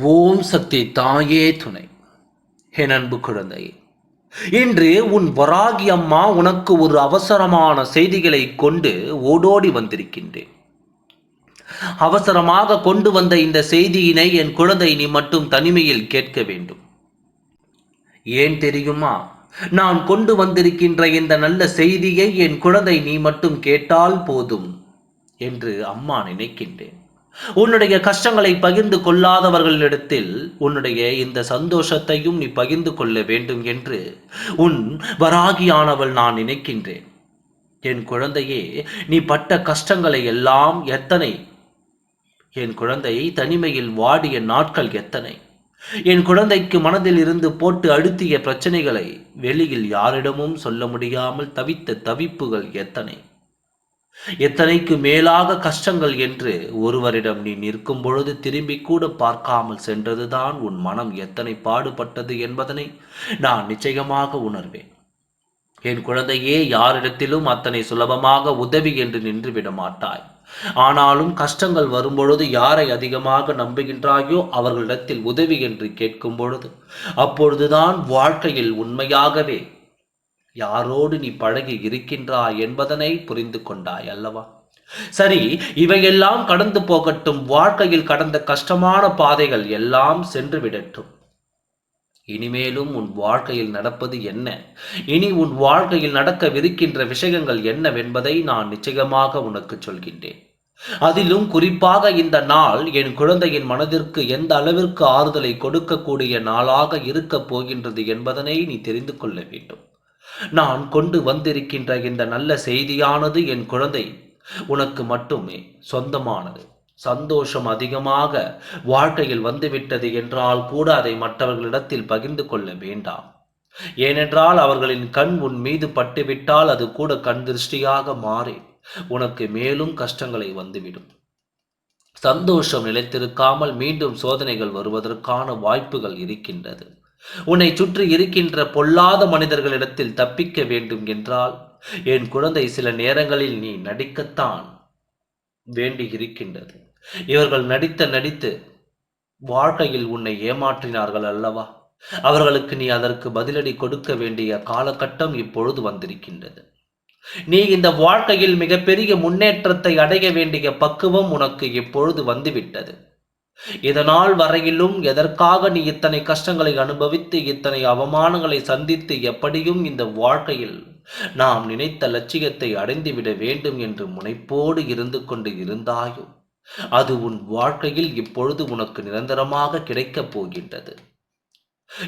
ஓம் சக்தி தாயே துணை. என் அன்பு குழந்தையே இன்று உன் வராகி அம்மா உனக்கு ஒரு அவசரமான செய்திகளை கொண்டு ஓடோடி வந்திருக்கின்றேன். அவசரமாக கொண்டு வந்த இந்த செய்தியினை என் குழந்தை நீ மட்டும் தனிமையில் கேட்க வேண்டும். ஏன் தெரியுமா? நான் கொண்டு வந்திருக்கின்ற இந்த நல்ல செய்தியை என் குழந்தை நீ மட்டும் கேட்டால் போதும் என்று அம்மா நினைக்கின்றேன். உன்னுடைய கஷ்டங்களை பகிர்ந்து கொள்ளாதவர்களிடத்தில் உன்னுடைய இந்த சந்தோஷத்தையும் நீ பகிர்ந்து கொள்ள வேண்டும் என்று உன் வராகியானவள் நான் நினைக்கின்றேன். என் குழந்தையே நீ பட்ட கஷ்டங்களை எல்லாம் எத்தனை? என் குழந்தையை தனிமையில் வாடிய நாட்கள் எத்தனை? என் குழந்தைக்கு மனதில் இருந்து போட்டு அழுத்திய பிரச்சனைகளை வெளியில் யாரிடமும் சொல்ல முடியாமல் தவித்த தவிப்புகள் எத்தனை? எத்தனைக்கு மேலாக கஷ்டங்கள் என்று ஒருவரிடம் நீ நிற்கும் பொழுது திரும்பி கூட பார்க்காமல் சென்றதுதான் உன் மனம் எத்தனை பாடுபட்டது என்பதனை நான் நிச்சயமாக உணர்வேன். என் குழந்தையே யாரிடத்திலும் அத்தனை சுலபமாக உதவி என்று நின்றுவிட மாட்டாய். ஆனாலும் கஷ்டங்கள் வரும்பொழுது யாரை அதிகமாக நம்புகின்றாயோ அவர்களிடத்தில் உதவி என்று கேட்கும் பொழுது அப்பொழுதுதான் வாழ்க்கையில் உண்மையாகவே யாரோடு நீ பழகி இருக்கின்றாய் என்பதனை புரிந்து கொண்டாய் அல்லவா? சரி இவையெல்லாம் கடந்து போகட்டும். வாழ்க்கையில் கடந்த கஷ்டமான பாதைகள் எல்லாம் சென்று விடட்டும். இனிமேலும் உன் வாழ்க்கையில் நடப்பது என்ன? இனி உன் வாழ்க்கையில் நடக்கவிருக்கின்ற விஷயங்கள் என்னவென்பதை நான் நிச்சயமாக உனக்கு சொல்கின்றேன். அதிலும் குறிப்பாக இந்த நாள் என் குழந்தையின் மனதிற்கு எந்த அளவிற்கு ஆறுதலை கொடுக்கக்கூடிய நாளாக இருக்கப் போகின்றது என்பதனை நீ தெரிந்து கொள்ள வேண்டும். நான் கொண்டு வந்திருக்கின்ற இந்த நல்ல செய்தியானது என் குழந்தை. உனக்கு மட்டுமே சொந்தமானது. சந்தோஷம் அதிகமாக வாழ்க்கையில் வந்துவிட்டது என்றால் கூட அதை மற்றவர்களிடத்தில் பகிர்ந்து கொள்ள வேண்டாம். ஏனென்றால் அவர்களின் கண் உன் மீது பட்டுவிட்டால் அது கூட கண் திருஷ்டியாக மாறி. உனக்கு மேலும் கஷ்டங்களை வந்துவிடும். சந்தோஷம் நிலைத்திருக்காமல் மீண்டும் சோதனைகள் வருவதற்கான வாய்ப்புகள் இருக்கின்றது. உன்னை சுற்றி இருக்கின்ற பொல்லாத மனிதர்களிடத்தில் தப்பிக்க வேண்டும் என்றால் என் குழந்தை சில நேரங்களில் நீ நடிக்கத்தான் வேண்டி இருக்கின்றது. இவர்கள் நடித்த நடித்து வாழ்க்கையில் உன்னை ஏமாற்றினார்கள் அல்லவா? அவர்களுக்கு நீ அதற்கு பதிலடி கொடுக்க வேண்டிய காலகட்டம் இப்பொழுது வந்திருக்கின்றது. நீ இந்த வாழ்க்கையில் மிகப்பெரிய முன்னேற்றத்தை அடைய வேண்டிய பக்குவம் உனக்கு இப்பொழுது வந்துவிட்டது. இதனால் வரையிலும் எதற்காக நீ இத்தனை கஷ்டங்களை அனுபவித்து இத்தனை அவமானங்களை சந்தித்து எப்படியும் இந்த வாழ்க்கையில் நாம் நினைத்த லட்சியத்தை அடைந்துவிட வேண்டும் என்று முனைப்போடு இருந்து கொண்டு இருந்தாயோ? அது உன் வாழ்க்கையில் இப்பொழுது உனக்கு நிரந்தரமாக கிடைக்கப் போகின்றது.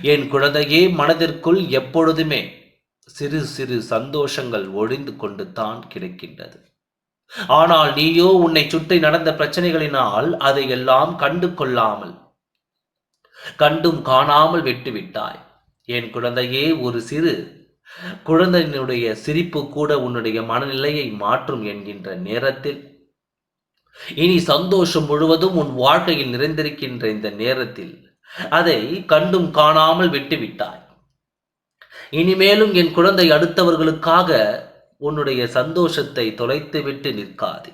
என் குழந்தையே மனதிற்குள் எப்பொழுதுமே சிறு சிறு சந்தோஷங்கள் ஒழிந்து கொண்டு தான் கிடைக்கின்றது. ஆனால் நீயோ உன்னை சுற்றி நடந்த பிரச்சனைகளினால் அதையெல்லாம் கண்டு கொள்ளாமல் கண்டும் காணாமல் விட்டுவிட்டாய். என் குழந்தையே ஒரு சிறு குழந்தையினுடைய சிரிப்பு கூட உன்னுடைய மனநிலையை மாற்றும் என்கின்ற நேரத்தில் இனி சந்தோஷம் முழுவதும் உன் வாழ்க்கையில் நிறைந்திருக்கின்ற இந்த நேரத்தில் அதை கண்டும் காணாமல் விட்டுவிட்டாய். இனிமேலும் என் குழந்தை அடுத்தவர்களுக்காக உன்னுடைய சந்தோஷத்தை தொலைத்துவிட்டு நிற்காது.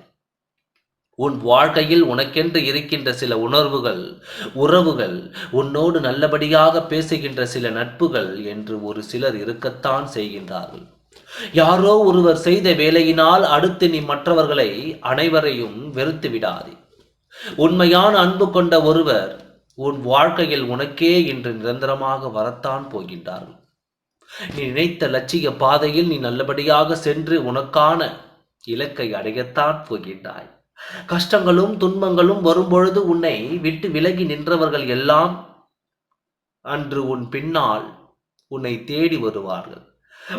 உன் வாழ்க்கையில் உனக்கென்று இருக்கின்ற சில உணர்வுகள் உறவுகள் உன்னோடு நல்லபடியாக பேசுகின்ற சில நட்புகள் என்று ஒரு சிலர் இருக்கத்தான் செய்கின்றார்கள். யாரோ ஒருவர் செய்த வேலையினால் அடுத்து நீ மற்றவர்களை அனைவரையும் வெறுத்து விடாதே. உண்மையான அன்பு கொண்ட ஒருவர் உன் வாழ்க்கையில் உனக்கே இன்று நிரந்தரமாக வரத்தான் போகின்றார்கள். நீ நினைத்த லட்சிய பாதையில் நீ நல்லபடியாக சென்று உனக்கான இலக்கை அடையத்தான் போகின்றாய். கஷ்டங்களும் துன்பங்களும் வரும்பொழுது உன்னை விட்டு விலகி நின்றவர்கள் எல்லாம் அன்று உன் பின்னால் உன்னை தேடி வருவார்கள்.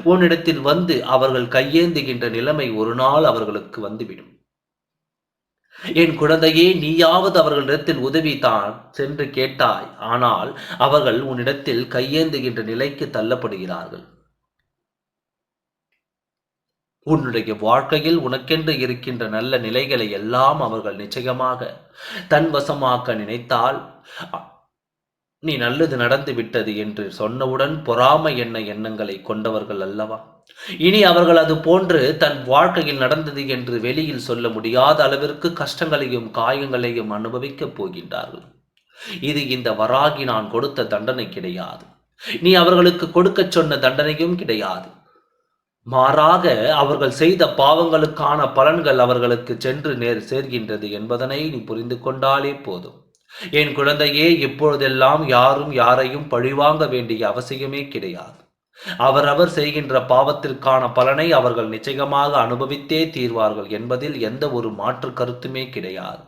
உன்னிடத்தில் வந்து அவர்கள் கையேந்துகின்ற நிலைமை ஒரு நாள் அவர்களுக்கு வந்துவிடும். என் குழந்தையே நீயாவது அவர்களிடத்தில் உதவி தான் சென்று கேட்டாய். ஆனால் அவர்கள் உன்னிடத்தில் கையேந்துகின்ற நிலைக்கு தள்ளப்படுகிறார்கள். உன்னுடைய வாழ்க்கையில் உனக்கென்று இருக்கின்ற நல்ல நிலைகளை எல்லாம் அவர்கள் நிச்சயமாக தன் வசமாக்க நினைத்தால் நீ நல்லது நடந்து விட்டது என்று சொன்னவுடன் பொறாமை என்ன எண்ணங்களை கொண்டவர்கள் அல்லவா? இனி அவர்கள் அது போன்று தன் வாழ்க்கையில் நடந்தது என்று வெளியில் சொல்ல முடியாத அளவிற்கு கஷ்டங்களையும் காயங்களையும் அனுபவிக்கப் போகின்றார்கள். இது இந்த வராகி நான் கொடுத்த தண்டனை கிடையாது. நீ அவர்களுக்கு கொடுக்கச் சொன்ன தண்டனையும் கிடையாது. மாறாக அவர்கள் செய்த பாவங்களுக்கான பலன்கள் அவர்களுக்கு சென்று நேர் சேர்கின்றது என்பதனை நீ புரிந்து கொண்டாலே போதும். என் குழந்தையே இப்பொழுதெல்லாம் யாரும் யாரையும் பழிவாங்க வேண்டிய அவசியமே கிடையாது. அவரவர் செய்கின்ற பாவத்திற்கான பலனை அவர்கள் நிச்சயமாக அனுபவித்தே தீர்வார்கள் என்பதில் எந்த ஒரு மாற்று கருத்துமே கிடையாது.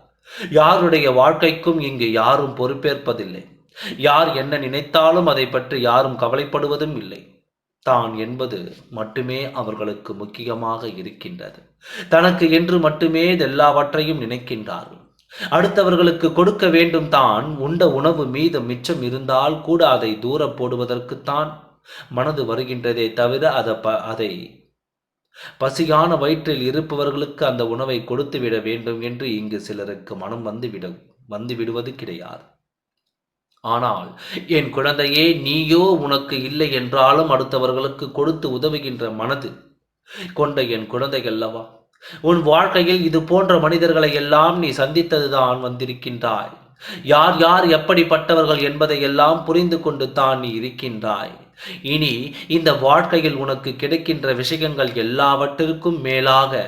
யாருடைய வாழ்க்கைக்கும் இங்கு யாரும் பொறுப்பேற்பதில்லை. யார் என்ன நினைத்தாலும் அதை பற்றி யாரும் கவலைப்படுவதும் இல்லை. தான் என்பது மட்டுமே அவர்களுக்கு முக்கியமாக இருக்கின்றது. தனக்கு என்று மட்டுமே எல்லாவற்றையும் நினைக்கின்றார்கள். அடுத்தவர்களுக்கு கொடுக்க வேண்டும் தான் உண்ட உணவு மீது மிச்சம் இருந்தால் கூட அதை தூர போடுவதற்குத்தான் மனது வருகின்றதே தவிர அதை ப அதை பசியான வயிற்றில் இருப்பவர்களுக்கு அந்த உணவை கொடுத்து விட வேண்டும் என்று இங்கு சிலருக்கு மனம் வந்துவிட வந்து விடுவது கிடையாது. ஆனால் என் குழந்தையே நீயோ உனக்கு இல்லை என்றாலும் அடுத்தவர்களுக்கு கொடுத்து உதவுகின்ற மனது கொண்ட என் குழந்தை அல்லவா உன் வாழ்க்கையில் இது போன்ற மனிதர்களை எல்லாம் நீ சந்தித்ததுதான் வந்திருக்கின்றாய். யார் யார் எப்படிப்பட்டவர்கள் என்பதை எல்லாம் புரிந்து கொண்டு தான் நீ இருக்கின்றாய். இனி இந்த வாழ்க்கையில் உனக்கு கிடைக்கின்ற விஷயங்கள் எல்லாவற்றிற்கும் மேலாக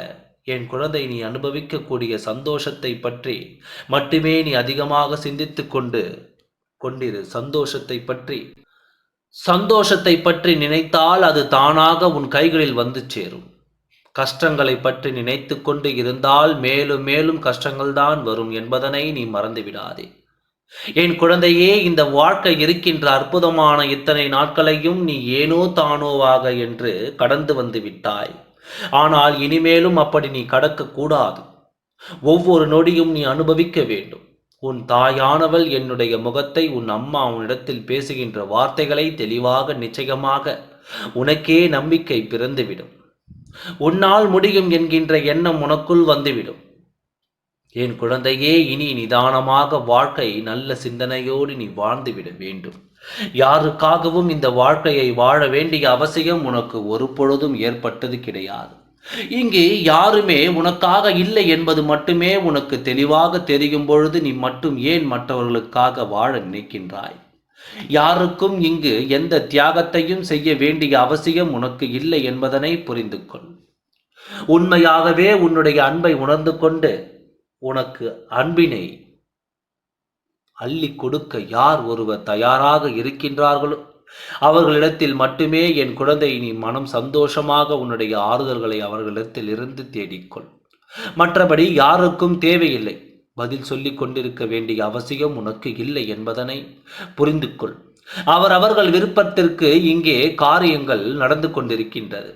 என் குழந்தை நீ அனுபவிக்கக்கூடிய சந்தோஷத்தை பற்றி மட்டுமே நீ அதிகமாக சிந்தித்து கொண்டு கொண்டிரு. சந்தோஷத்தை பற்றி சந்தோஷத்தை பற்றி நினைத்தால் அது தானாக உன் கைகளில் வந்து சேரும். கஷ்டங்களை பற்றி நினைத்து கொண்டு இருந்தால் மேலும் மேலும் கஷ்டங்கள்தான் வரும் என்பதனை நீ மறந்துவிடாதே. என் குழந்தையே இந்த வாழ்க்கை இருக்கின்ற அற்புதமான இத்தனை நாட்களையும் நீ ஏனோ தானோவாக என்று கடந்து வந்து விட்டாய். ஆனால் இனிமேலும் அப்படி நீ கடக்க கூடாது. ஒவ்வொரு நொடியும் நீ அனுபவிக்க வேண்டும். உன் தாயானவள் என்னுடைய முகத்தை உன் அம்மா உன்னிடத்தில் பேசுகின்ற வார்த்தைகளை தெளிவாக நிச்சயமாக உனக்கே நம்பிக்கை பிறந்துவிடும். உன்னால் முடியும் என்கின்ற எண்ணம் உனக்குள் வந்துவிடும். என் குழந்தையே இனி நிதானமாக வாழ்க்கை நல்ல சிந்தனையோடு நீ வாழ்ந்துவிட வேண்டும். யாருக்காகவும் இந்த வாழ்க்கையை வாழ வேண்டிய அவசியம் உனக்கு ஒரு பொழுதும் ஏற்பட்டது கிடையாது. இங்கு யாருமே உனக்காக இல்லை என்பது மட்டுமே உனக்கு தெளிவாக தெரியும் பொழுது நீ மட்டும் ஏன் மற்றவர்களுக்காக வாழ நினைக்கின்றாய்? யாருக்கும் இங்கு எந்த தியாகத்தையும் செய்ய வேண்டிய அவசியம் உனக்கு இல்லை என்பதனை புரிந்து கொள் உண்மையாகவே உன்னுடைய அன்பை உணர்ந்து கொண்டு உனக்கு அன்பினை அள்ளி கொடுக்க யார் ஒருவர் தயாராக இருக்கின்றார்களோ? அவர்களிடத்தில் மட்டுமே என் குழந்தை நீ மனம் சந்தோஷமாக உன்னுடைய ஆறுதல்களை அவர்களிடத்தில் இருந்து தேடிக்கொள். மற்றபடி யாருக்கும் தேவையில்லை. பதில் சொல்லிக் கொண்டிருக்க வேண்டிய அவசியம் உனக்கு இல்லை என்பதனை புரிந்து கொள் அவர் அவர்கள் விருப்பத்திற்கு இங்கே காரியங்கள் நடந்து கொண்டிருக்கின்றது.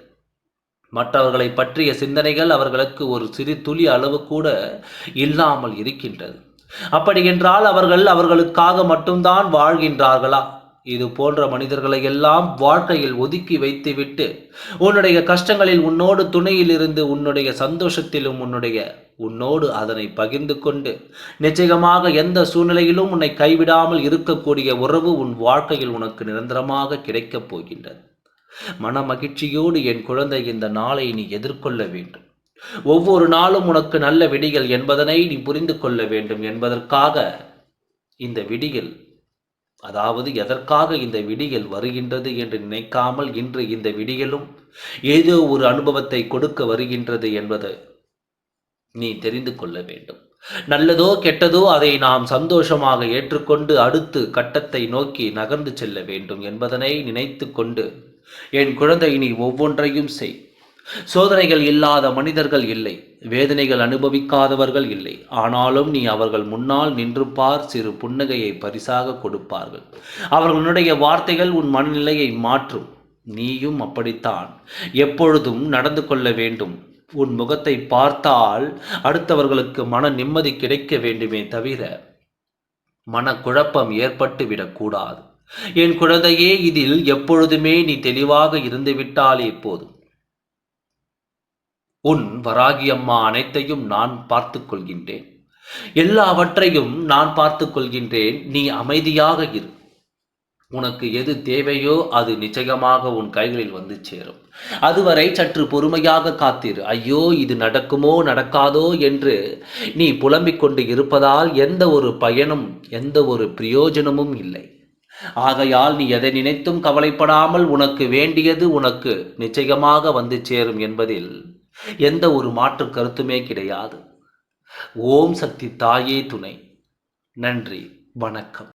மற்றவர்களை பற்றிய சிந்தனைகள் அவர்களுக்கு ஒரு சிறு துளி அளவு கூட இல்லாமல் இருக்கின்றது. அப்படி என்றால் அவர்கள் அவர்களுக்காக மட்டும்தான் வாழ்கின்றார்களா? இது போன்ற மனிதர்களை எல்லாம் வாழ்க்கையில் ஒதுக்கி வைத்துவிட்டு உன்னுடைய கஷ்டங்களில் உன்னோடு துணையில் இருந்து உன்னுடைய சந்தோஷத்திலும் உன்னுடைய உன்னோடு அதனை பகிர்ந்து கொண்டு நிச்சயமாக எந்த சூழ்நிலையிலும் உன்னை கைவிடாமல் இருக்கக்கூடிய உறவு உன் வாழ்க்கையில் உனக்கு நிரந்தரமாக கிடைக்கப் போகின்றது. மன மகிழ்ச்சியோடு என் குழந்தை இந்த நாளை நீ எதிர்கொள்ள வேண்டும். ஒவ்வொரு நாளும் உனக்கு நல்ல விடிகள் என்பதனை நீ புரிந்து கொள்ள வேண்டும் என்பதற்காக இந்த விடிகள் அதாவது எதற்காக இந்த விடிகள் வருகின்றது என்று நினைக்காமல் இன்று இந்த விடியலும் ஏதோ ஒரு அனுபவத்தை கொடுக்க வருகின்றது என்பது நீ தெரிந்து கொள்ள வேண்டும். நல்லதோ கெட்டதோ அதை நாம் சந்தோஷமாக ஏற்றுக்கொண்டு அடுத்து கட்டத்தை நோக்கி நகர்ந்து செல்ல வேண்டும் என்பதனை நினைத்து கொண்டு என் குழந்தை நீ ஒவ்வொன்றையும் செய். சோதனைகள் இல்லாத மனிதர்கள் இல்லை. வேதனைகள் அனுபவிக்காதவர்கள் இல்லை. ஆனாலும் நீ அவர்கள் முன்னால் நின்று பார் சிறு புன்னகையை பரிசாக கொடுப்பார்கள். அவர்களுடைய வார்த்தைகள் உன் மனநிலையை மாற்றும். நீயும் அப்படித்தான். எப்பொழுதும் நடந்து கொள்ள வேண்டும். உன் முகத்தை பார்த்தால் அடுத்தவர்களுக்கு மன நிம்மதி கிடைக்க வேண்டுமே தவிர மனக்குழப்பம் ஏற்பட்டு விடக்கூடாது என் குழந்தையே இதில் எப்பொழுதுமே நீ தெளிவாக இருந்துவிட்டாலே போதும். உன் வராகி அம்மா அனைத்தையும் நான் பார்த்து கொள்கின்றேன். எல்லாவற்றையும் நான் பார்த்து கொள்கின்றேன். நீ அமைதியாக இரு. உனக்கு எது தேவையோ அது நிச்சயமாக உன் கைகளில் வந்து சேரும். அதுவரை சற்று பொறுமையாக காத்திரு. ஐயோ இது நடக்குமோ நடக்காதோ என்று நீ புலம்பிக் கொண்டு இருப்பதால் எந்த ஒரு பயனும் எந்த ஒரு பிரயோஜனமும் இல்லை. ஆகையால் நீ எதை நினைத்தும் கவலைப்படாமல் உனக்கு வேண்டியது உனக்கு நிச்சயமாக வந்து சேரும் என்பதில் எந்த ஒரு மாற்று கருத்துமே கிடையாது. ஓம் சக்தி தாயே துணை. நன்றி. வணக்கம்.